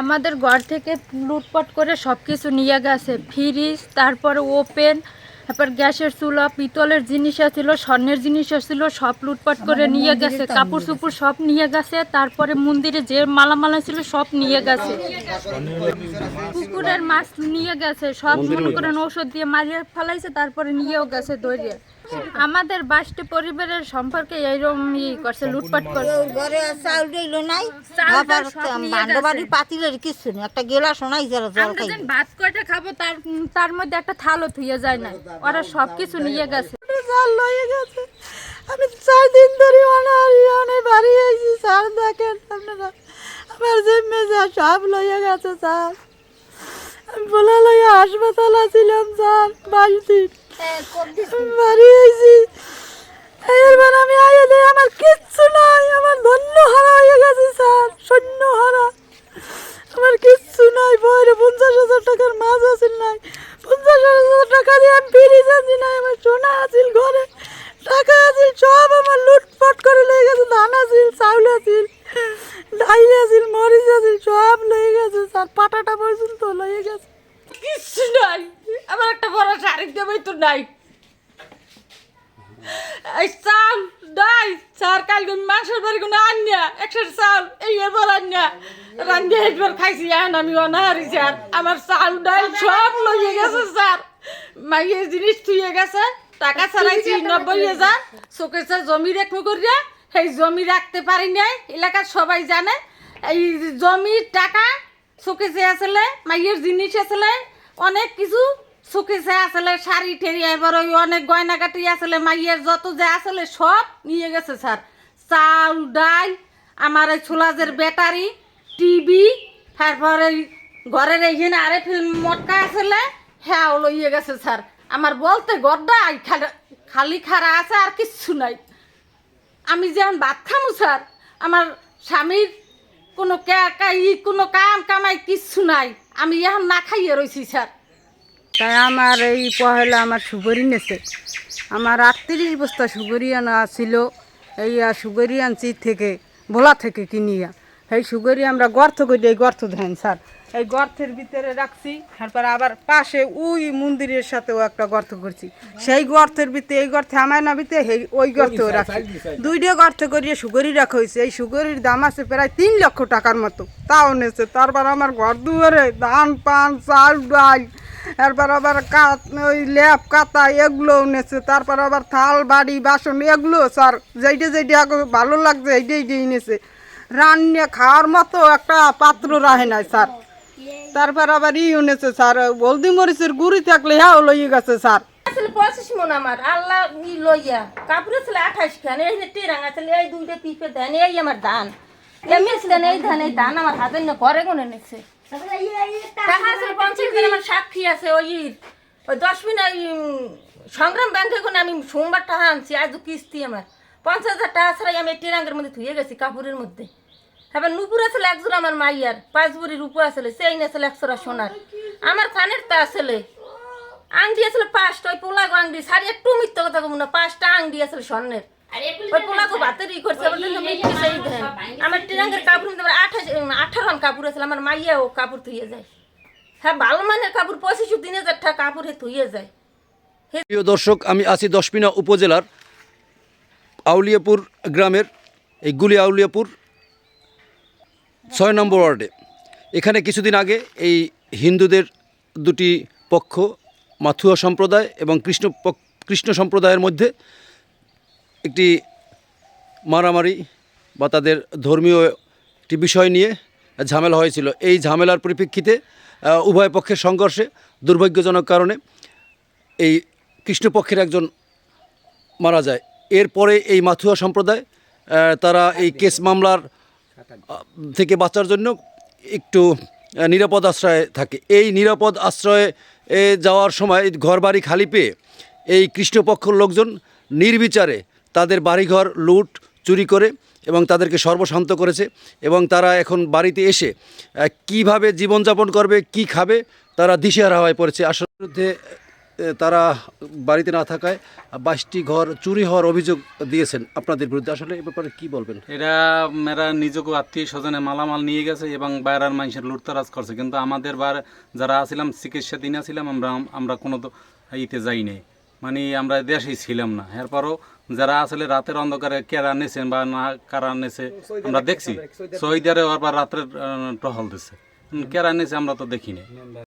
আমাদের ঘর থেকে লুটপাট করে সব কিছু নিয়ে গেছে। ফ্রিজ তারপরে ওপেন তারপর গ্যাসের চুলা পিতলের জিনিস ছিল স্বর্ণের জিনিস ছিল সব লুটপাট করে নিয়ে গেছে। কাপড় চুপড় সব নিয়ে গেছে তারপরে মন্দিরে যে মালামালা ছিল সব নিয়ে গেছে। পুকুরের মাছ নিয়ে গেছে সব মনে করেন ঔষধ দিয়ে মারিয়ে ফেলাইছে তারপরে নিয়েও গেছে দৌড়িয়ে আমাদের বাসটি পরিবারের সম্পর্কে এইরকম ই করছে লুটপাট করছে। ঘরে আর চাউল রইল নাই। আবার ডাল সব নিয়ে বান্ড বাড়ি গেছে। পাতিলের কিছু নেই। একটা গেলা শোনাই যারা জল খাই ভাত কয়টা খাব তার তার মধ্যে একটা থালও থুয়ে যায় না ওরা সব কিছু নিয়ে গেছে। জাল লয়ে গেছে। আমি চার দিন ধরে অনারি অনেক বাড়ি আইছি। স্যার দেখেন আপনারা। আমার জিম্মে যা সব লয়ে গেছে স্যার আমি বলা লইয়া হাসপাতাল ছিলাম স্যার বাইশ দিন আমি বাড়ি আইছি এরবার আমি দিই, আমার কিচ্ছু নাই, আমার ধন্য হারা হয়ে গেছে হারা। আমার কিচ্ছু নাই, বইরে পঞ্চাশ হাজার টাকার মাছ আছিল নাই। পঞ্চাশ হাজার টাকা দিয়ে আমি নাই, আমার সোনা আছিল ঘরে। টাকা আছিল সব দেবেই তো এই চাল নাই চার কাল গুন মাংসের বাড়ি গুন আনিয়া একশো চাল, এই এবার আনিয়া রান্ধিয়ে একবার খাইছি, এখন আমি অনাহারি, স্যার। আমার চাল, ডাল সব লইয়ে গেছে, স্যার। মাইয়ে জিনিস থুয়ে গেছে, টাকা ছাড়াইছি, নব্বই হাজার। শোকেছে জমি রেখো করিয়া, সেই জমি রাখতে পারি নাই, এলাকার সবাই জানে। এই জমির টাকা শোকেছে আসলে, মাইয়ের জিনিস আসলে, অনেক কিছু শোকেছে আসলে শাড়ি ঠেরি এবার ওই অনেক গয়নাগাটি আসলে মাইয়ের যত যে আসলে সব নিয়ে গেছে, স্যার। চাল ডাল, আমার এই ছোলাজের ব্যাটারি, টিভি, তারপরে ঘরের এইখানে আরে ফিল্ম মটকা আসলে হ্যাঁ লইয়ে গেছে, স্যার। আমার বলতে গড্ডা খালি খারা আছে আর কিচ্ছু নাই। আমি যেমন ভাত খামু, স্যার, আমার স্বামীর কোনো কোনো কাম কামাই কিচ্ছু নাই। আমি এখন না খাইয়ে রয়েছি স্যার। তাই আমার এই পহেলা আমার সুগরি নেছে। আমার আটত্রিশ বস্তা সুগরি আনা ছিল এই সুগরি আনছি থেকে ভোলা থেকে কিনিয়া। এই সুগরি আমরা গর্ত করি এই গর্ত দেন স্যার এই গর্তের ভিতরে রাখছি তারপর আবার পাশে ওই মন্দিরের সাথেও একটা গর্ত করছি। সেই গর্তের ভিতরে এই গর্তে আমার না ভিতরে ওই গর্তেও রাখছি। দুইটা গর্ত করিয়ে সুগরি রাখা হয়েছে এই সুগরির দাম আছে প্রায় তিন লক্ষ টাকার মতো। তাও নেছে তারপর আমার ঘর দুয়ারে ধান পান চাল ডাল তারপর আবার কাত, ওই ল্যাপ কাতা এগুলোও নেছে। তারপর আবার থাল, বাড়ি, বাসন এগুলো, স্যার, যেইটা যেইটা ভালো লাগছে এইটা এইটাই নেছে। রান্না খাওয়ার মতো একটা পাত্র রাহে নাই, স্যার। তারপর আবার ই নেছে, স্যার, হলদি মরিচের গুড়ি থাকলে হ্যাঁ লইয়ে গেছে, স্যার। পঁচিশ মন আমার, আল্লাহ ই লইয়া। কাপড়ে ছিল আঠাশ খান, এই যে টিরাং আছে, এই দুইটা পিপে দেন, এই আমার ধান দেন, এই ধান এই ধান আমার না ঘরে গুনে নিচ্ছে আছে পঞ্চাশ দিন আমার সাক্ষী আছে ওই ওই দশ মিনিট সংগ্রাম ব্যাংকে কোনো আমি সোমবার টাকা আনছি আজ কিস্তি আমার। পঞ্চাশ হাজার টাকা ছাড়াই আমি টিরাঙ্গের মধ্যে ধুয়ে গেছি কাপড়ের মধ্যে। এবার নুপুর আসলে একজন আমার মাইয়ার পাঁচ বুড়ি রূপো আসলে সেই আসলে একশোরা সোনার। আমার কানের তা আসলে। আংটি আসলে পাঁচটা ওই পোলাগো আংটি শাড়ি একটু মিথ্যে কথা কম না পাঁচটা আংটি আসলে স্বর্ণের। কাপড় আমার কাপড় যায়। হ্যাঁ কাপড় পঁচিশ প্রিয় দর্শক, আমি আছি দশমিনা উপজেলার আউলিয়াপুর গ্রামের, এই গুলি আউলিয়াপুর ছয় নম্বর ওয়ার্ডে। এখানে কিছুদিন আগে এই হিন্দুদের দুটি পক্ষ, মাথুয়া সম্প্রদায় এবং কৃষ্ণ কৃষ্ণ সম্প্রদায়ের মধ্যে একটি মারামারি বা তাদের ধর্মীয় একটি বিষয় নিয়ে ঝামেলা হয়েছিল। এই ঝামেলার পরিপ্রেক্ষিতে উভয় পক্ষের সংঘর্ষে দুর্ভাগ্যজনক কারণে এই কৃষ্ণপক্ষের একজন মারা যায়। এরপরে এই মাথুয়া সম্প্রদায় তারা এই কেস মামলার থেকে বাঁচার জন্য একটু নিরাপদ আশ্রয়ে থাকে। এই নিরাপদ আশ্রয়ে যাওয়ার সময় ঘরবাড়ি খালি পেয়ে এই কৃষ্ণপক্ষর লোকজন নির্বিচারে তাদের বাড়িঘর, লুট, চুরি করে এবং তাদেরকে সর্বশান্ত করেছে এবং তারা এখন বাড়িতে এসে কীভাবে জীবনযাপন করবে, কি খাবে, তারা দিশেহারা হয়ে পড়েছে। আসলে বিরুদ্ধে তারা বাড়িতে না থাকায় বাইশটি ঘর চুরি হওয়ার অভিযোগ দিয়েছেন আপনাদের বিরুদ্ধে। আসলে এ ব্যাপারে কি বলবেন? এরা মেয়েরা নিজেকে আত্মীয় স্বজনে মালামাল নিয়ে গেছে এবং বাইরের মানুষের লুটতারাজ করছে। কিন্তু আমাদের বার যারা আছিলাম, চিকিৎসাধীন ছিলাম আমরা আমরা কোনো ইতে যাই নাই মানে আমরা দেশেই ছিলাম না। এরপরও যারা আসলে রাতের অন্ধকারে কেরা নিয়েছেন বা না কারা নেছে, আমরা দেখছি। শহীদারে আবার রাত্রে টহল দিছে। কেরা নেছে আমরা তো দেখি নাই